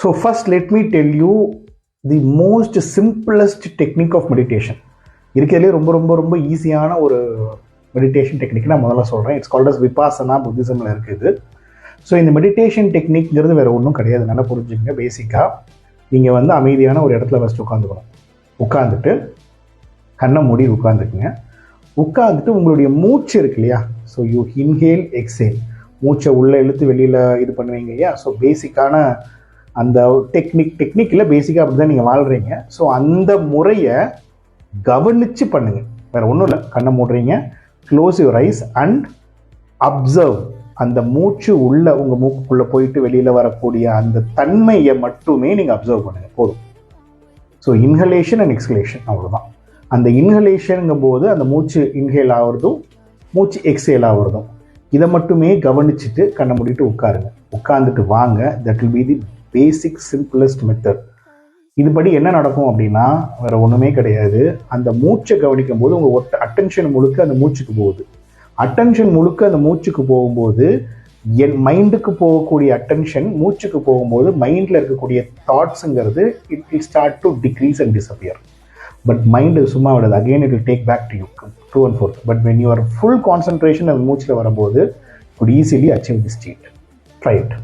So first let me tell you the most simplest technique of meditation இருக்கிறதுலே ரொம்ப ரொம்ப ரொம்ப ஈஸியான ஒரு மெடிடேஷன் டெக்னிக் நான் முதல்ல சொல்கிறேன் இட்ஸ் கால்ட் அஸ் விபாசனா புத்திசமில் இருக்குது. ஸோ இந்த மெடிடேஷன் டெக்னிக்ங்கிறது வேறு ஒன்றும் கிடையாது. நல்லா புரிஞ்சுக்கங்க பேசிக்காக நீங்கள் வந்து அமைதியான ஒரு இடத்துல ஃபஸ்ட்டு உட்காந்துக்கணும் உட்காந்துட்டு கண்ணை மூடி உட்காந்துக்குங்க உட்காந்துட்டு உங்களுடைய மூச்சு இருக்கு இல்லையா? ஸோ யூ இன்ஹேல் எக்ஸேல் மூச்சை உள்ளே இழுத்து வெளியில் இது பண்ணுவீங்க இல்லையா? ஸோ பேசிக்கான அந்த டெக்னிக் டெக்னிக்கில் பேசிக்காக அப்படி தான் நீங்கள் வாழ்கிறீங்க ஸோ அந்த முறையை கவனித்து பண்ணுங்கள் வேறு ஒன்றும் இல்லை. கண்ணை மூடுறீங்க. Close your eyes and observe அந்த மூச்சு உள்ள உங்கள் மூக்குக்குள்ளே போயிட்டு வெளியில் வரக்கூடிய அந்த தன்மையை மட்டுமே நீங்கள் அப்சர்வ் பண்ணுங்கள் போதும். ஸோ இன்ஹலேஷன் அண்ட் எக்ஸ்கலேஷன் அவ்வளோதான் அந்த இன்ஹலேஷனுங்கும் போது அந்த மூச்சு இன்ஹேல் ஆகிறதும் மூச்சு எக்ஸேல் ஆகிறதும். இதை மட்டுமே கவனிச்சுட்டு கண்ணை மூடிட்டு உட்காருங்க. உட்காந்துட்டு வாங்க. That will be the basic simplest method இதுபடி என்ன நடக்கும் அப்படின்னா வேற ஒன்றுமே கிடையாது. அந்த மூச்சை கவனிக்கும் போது உங்கள் ஒட்ட அட்டென்ஷன் முழுக்க அந்த மூச்சுக்கு போகுது. அட்டென்ஷன் முழுக்க அந்த மூச்சுக்கு போகும்போது என் மைண்டுக்கு போகக்கூடிய அட்டென்ஷன் மூச்சுக்கு போகும்போது மைண்டில் இருக்கக்கூடிய தாட்ஸுங்கிறது it will start to decrease and disappear but mind சும்மா விடாது. Again it will take back to you through and forth but when you're full concentration அந்த மூச்சில் வரும்போது could easily achieve the state try it